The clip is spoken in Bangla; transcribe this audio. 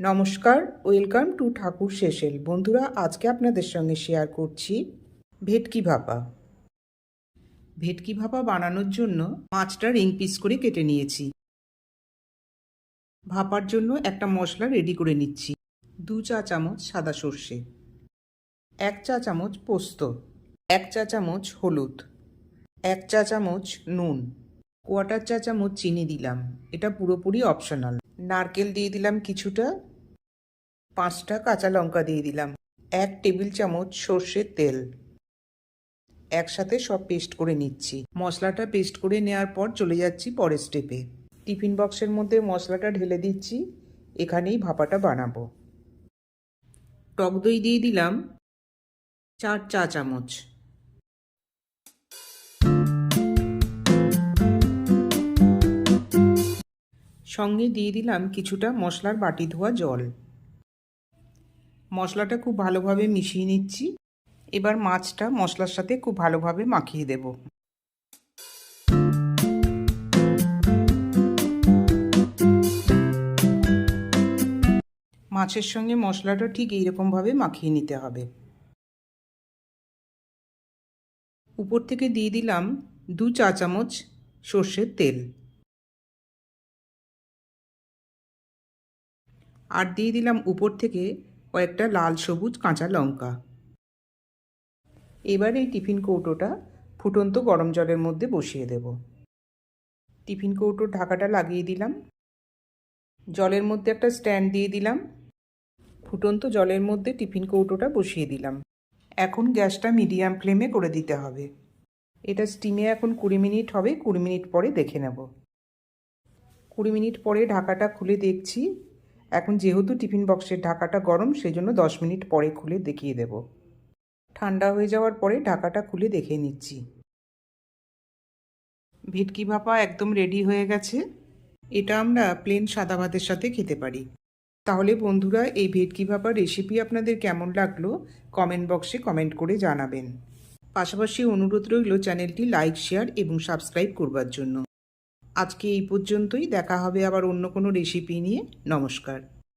নমস্কার, ওয়েলকাম টু ঠাকুর শেষেল বন্ধুরা, আজকে আপনাদের সঙ্গে শেয়ার করছি ভেটকি ভাপা। ভেটকি ভাপা বানানোর জন্য মাছটা রিং পিস করে কেটে নিয়েছি। ভাপার জন্য একটা মশলা রেডি করে নিচ্ছি। দু চা চামচ সাদা সর্ষে। এক চা চামচ পোস্ত। এক চা চামচ হলুদ। এক চা চামচ নুন। কোয়াটার চা চামচ চিনি দিলাম। এটা পুরোপুরি অপশনাল। নারকেল দিয়ে দিলাম কিছুটা। পাঁচটা কাঁচা লঙ্কা দিয়ে দিলাম। এক টেবিল চামচ সর্ষের তেল। একসাথে সব পেস্ট করে নিচ্ছি। মশলাটা পেস্ট করে নেওয়ার পর চলে যাচ্ছি পরের স্টেপে। টিফিন বক্সের মধ্যে মশলাটা ঢেলে দিচ্ছি। এখানেই ভাপাটা বানাবো। টক দই দিয়ে দিলাম চার চা চামচ। সঙ্গে দিয়ে দিলাম কিছুটা মশলার বাটি ধোয়া জল। মশলাটা খুব ভালোভাবে মিশিয়ে নিচ্ছি। এবার মাছটা মশলার সাথে খুব ভালোভাবে মাখিয়ে দেব। মাছের সঙ্গে মশলাটা ঠিক এইরকমভাবে মাখিয়ে নিতে হবে। উপর থেকে দিয়ে দিলাম দু চা চামচ সর্ষের তেল। আর দিয়ে দিলাম উপর থেকে কয়েকটা লাল, সবুজ, কাঁচা লঙ্কা। এবার এই টিফিন কৌটোটা ফুটন্ত গরম জলের মধ্যে বসিয়ে দেব। টিফিন কৌটোর ঢাকাটা লাগিয়ে দিলাম। জলের মধ্যে একটা স্ট্যান্ড দিয়ে দিলাম। ফুটন্ত জলের মধ্যে টিফিন কৌটোটা বসিয়ে দিলাম। এখন গ্যাসটা মিডিয়াম ফ্লেমে করে দিতে হবে। এটা স্টিমে এখন কুড়ি মিনিট হবে, কুড়ি মিনিট পরে দেখে নেব। কুড়ি মিনিট পরে ঢাকাটা খুলে দেখছি। এখন যেহেতু টিফিন বক্সের ঢাকাটা গরম সেই জন্য দশ মিনিট পরে খুলে দেখিয়ে দেব। ঠান্ডা হয়ে যাওয়ার পরে ঢাকাটা খুলে দেখে নিচ্ছি। ভেটকি ভাপা একদম রেডি হয়ে গেছে। এটা আমরা প্লেন সাদা ভাতের সাথে খেতে পারি। তাহলে বন্ধুরা, এই ভেটকি ভাপার রেসিপি আপনাদের কেমন লাগল? কমেন্ট বক্সে কমেন্ট করে জানাবেন। পাশাপাশি অনুরোধ রইল চ্যানেলটি লাইক শেয়ার এবং সাবস্ক্রাইব করবার জন্য। আজকে এই পর্যন্তই। দেখা হবে আবার অন্য কোনো রেসিপি নিয়ে। নমস্কার।